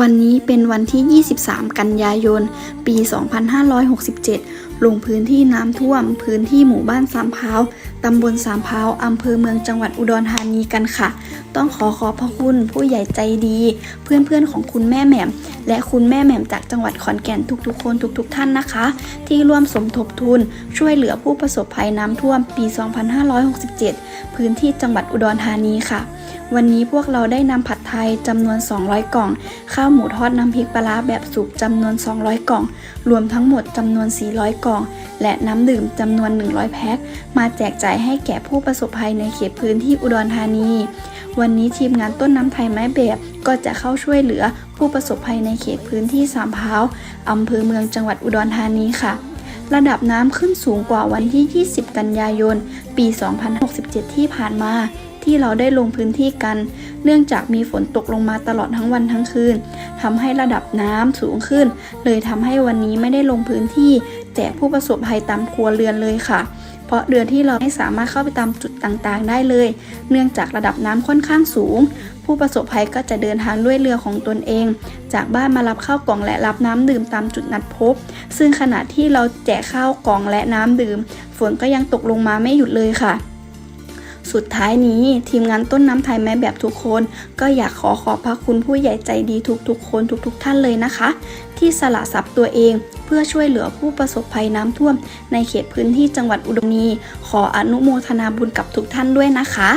วันนี้เป็นวันที่ 23 กันยายน ปี 2567 ลงพื้นที่น้ำท่วม พื้นที่หมู่บ้านสามพร้าวตำบลสามพร้าวอำเภอเมืองจังหวัดอุดรธานีกันค่ะ ต้องขอขอบพระคุณผู้ใหญ่ใจดี เพื่อนๆของคุณแม่แหม่ม และคุณแม่แหม่มจากจังหวัดขอนแก่นทุกๆคนทุกๆท่านนะคะ ที่ร่วมสมทบทุนช่วยเหลือผู้ประสบภัยน้ำท่วมปี 2567 พื้นที่จังหวัดอุดรธานีค่ะ วันนี้พวกเราได้นำผัดไทยจำนวน 200 กล่อง ข้าวหมูทอดน้ำพริกปลาร้าแบบสุกจำนวน 200 กล่อง รวมทั้งหมดจำนวน 400 กล่อง และน้ำดื่มจำนวน 100 แพ็ค มาแจกจ่ายให้แก่ผู้ประสบภัยในเขตพื้นที่อุดรธานี วันนี้ทีมงานต้นน้ำไทยไม้แบบ ก็จะเข้าช่วยเหลือผู้ประสบภัยในเขตพื้นที่สามพร้าวอำเภอเมืองจังหวัดอุดรธานีค่ะระดับน้ำขึ้นสูงกว่าวันที่ 20 กันยายน ปี2067 ที่ผ่านมา ที่เราได้ลงพื้นที่กัน เนื่องจากมีฝนตกลงมาตลอดทั้งวันทั้งคืนทำให้ระดับน้ำสูงขึ้น เลยทำให้วันนี้ไม่ได้ลงพื้นที่ แจกผู้ประสบภัยตามครัวเรือนเลยค่ะ เพราะเรือที่เราไม่สามารถเข้าไปตามจุดต่างๆ ได้เลย เนื่องจากระดับน้ำค่อนข้างสูง ผู้ประสบภัยก็จะเดินทางด้วยเรือของตนเอง จากบ้านมารับข้าวกล่องและรับน้ำดื่มตามจุดนัดพบ ซึ่งขณะที่เราแจกข้าวกล่องและน้ำดื่ม ฝนก็ยังตกลงมาไม่หยุดเลยค่ะ สุดท้ายนี้ทีมงานต้นน้ำไทยแม้แบบทุกคน ก็อยากขอขอบพระคุณผู้ใหญ่ใจดีทุกๆ คนทุก ๆ ท่านเลยนะคะ ที่สละทรัพย์ตัวเอง เพื่อช่วยเหลือผู้ประสบภัยน้ำท่วม ในเขตพื้นที่จังหวัดอุดรธานีขออนุโมทนาบุญกับทุกท่านด้วยนะคะ